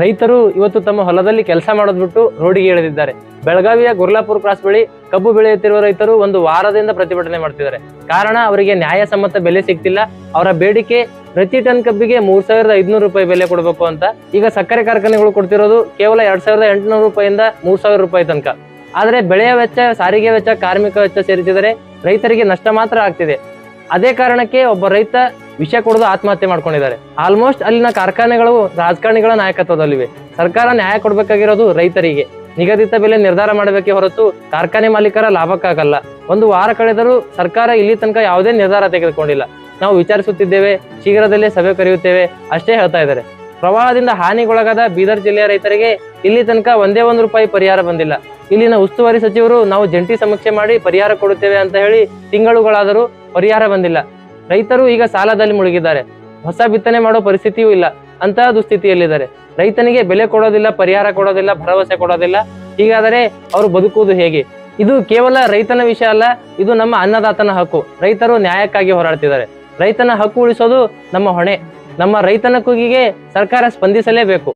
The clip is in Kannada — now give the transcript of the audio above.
ರೈತರು ಇವತ್ತು ತಮ್ಮ ಹೊಲದಲ್ಲಿ ಕೆಲಸ ಮಾಡೋದ್ಬಿಟ್ಟು ರೋಡಿಗೆ ಇಳಿದಿದ್ದಾರೆ. ಬೆಳಗಾವಿಯ ಗುರ್ಲಾಪುರ ಕ್ರಾಸ್ ಬಳಿ ಕಬ್ಬು ಬೆಳೆಯುತ್ತಿರುವ ರೈತರು ಒಂದು ವಾರದಿಂದ ಪ್ರತಿಭಟನೆ ಮಾಡ್ತಿದ್ದಾರೆ. ಕಾರಣ, ಅವರಿಗೆ ನ್ಯಾಯಸಮ್ಮತ ಬೆಲೆ ಸಿಗ್ತಿಲ್ಲ. ಅವರ ಬೇಡಿಕೆ, ಪ್ರತಿ ಟನ್ ಕಬ್ಬಿಗೆ ಮೂರ್ ಸಾವಿರದ ಐದ್ನೂರು ರೂಪಾಯಿ ಬೆಲೆ ಕೊಡಬೇಕು ಅಂತ. ಈಗ ಸಕ್ಕರೆ ಕಾರ್ಖಾನೆಗಳು ಕೊಡ್ತಿರೋದು ಕೇವಲ ಎರಡ್ ಸಾವಿರದ ಎಂಟುನೂರು ರೂಪಾಯಿಂದ ಮೂರ್ ಸಾವಿರ ರೂಪಾಯಿ ತನಕ. ಆದ್ರೆ ಬೆಳೆಯ ವೆಚ್ಚ, ಸಾರಿಗೆ ವೆಚ್ಚ, ಕಾರ್ಮಿಕ ವೆಚ್ಚ ಸೇರಿಸಿದರೆ ರೈತರಿಗೆ ನಷ್ಟ ಮಾತ್ರ ಆಗ್ತಿದೆ. ಅದೇ ಕಾರಣಕ್ಕೆ ಒಬ್ಬ ರೈತ ವಿಷ ಕೊಡೋದು ಆತ್ಮಹತ್ಯೆ ಮಾಡ್ಕೊಂಡಿದ್ದಾರೆ. ಆಲ್ಮೋಸ್ಟ್ ಅಲ್ಲಿನ ಕಾರ್ಖಾನೆಗಳು, ರಾಜಕಾರಣಿಗಳ ನಾಯಕತ್ವದಲ್ಲಿವೆ. ಸರ್ಕಾರ ನ್ಯಾಯ ಕೊಡಬೇಕಾಗಿರೋದು ರೈತರಿಗೆ. ನಿಗದಿತ ಬೆಲೆ ನಿರ್ಧಾರ ಮಾಡಬೇಕೇ ಹೊರತು ಕಾರ್ಖಾನೆ ಮಾಲೀಕರ ಲಾಭಕ್ಕಾಗಲ್ಲ. ಒಂದು ವಾರ ಕಳೆದರೂ ಸರ್ಕಾರ ಇಲ್ಲಿ ತನಕ ಯಾವುದೇ ನಿರ್ಧಾರ ತೆಗೆದುಕೊಂಡಿಲ್ಲ. ನಾವು ವಿಚಾರಿಸುತ್ತಿದ್ದೇವೆ, ಶೀಘ್ರದಲ್ಲೇ ಸಭೆ ಕರೆಯುತ್ತೇವೆ ಅಷ್ಟೇ ಹೇಳ್ತಾ ಇದ್ದಾರೆ. ಪ್ರವಾಹದಿಂದ ಹಾನಿಗೊಳಗಾದ ಬೀದರ್ ಜಿಲ್ಲೆಯ ರೈತರಿಗೆ ಇಲ್ಲಿ ತನಕ ಒಂದೇ ಒಂದು ರೂಪಾಯಿ ಪರಿಹಾರ ಬಂದಿಲ್ಲ. ಇಲ್ಲಿನ ಉಸ್ತುವಾರಿ ಸಚಿವರು ನಾವು ಜಂಟಿ ಸಮೀಕ್ಷೆ ಮಾಡಿ ಪರಿಹಾರ ಕೊಡುತ್ತೇವೆ ಅಂತ ಹೇಳಿ ತಿಂಗಳುಗಳಾದರೂ ಪರಿಹಾರ ಬಂದಿಲ್ಲ. ರೈತರು ಈಗ ಸಾಲದಲ್ಲಿ ಮುಳುಗಿದ್ದಾರೆ. ಹೊಸ ಬಿತ್ತನೆ ಮಾಡೋ ಪರಿಸ್ಥಿತಿಯೂ ಇಲ್ಲ. ಅಂತಹ ದುಸ್ಥಿತಿಯಲ್ಲಿದ್ದಾರೆ. ರೈತನಿಗೆ ಬೆಲೆ ಕೊಡೋದಿಲ್ಲ, ಪರಿಹಾರ ಕೊಡೋದಿಲ್ಲ, ಭರವಸೆ ಕೊಡೋದಿಲ್ಲ. ಹೀಗಾದರೆ ಅವರು ಬದುಕುವುದು ಹೇಗೆ? ಇದು ಕೇವಲ ರೈತನ ವಿಷಯ ಅಲ್ಲ, ಇದು ನಮ್ಮ ಅನ್ನದಾತನ ಹಕ್ಕು. ರೈತರು ನ್ಯಾಯಕ್ಕಾಗಿ ಹೋರಾಡ್ತಿದ್ದಾರೆ. ರೈತನ ಹಕ್ಕು ಉಳಿಸೋದು ನಮ್ಮ ಹೊಣೆ. ನಮ್ಮ ರೈತನ ಕೂಗಿಗೆ ಸರ್ಕಾರ ಸ್ಪಂದಿಸಲೇಬೇಕು.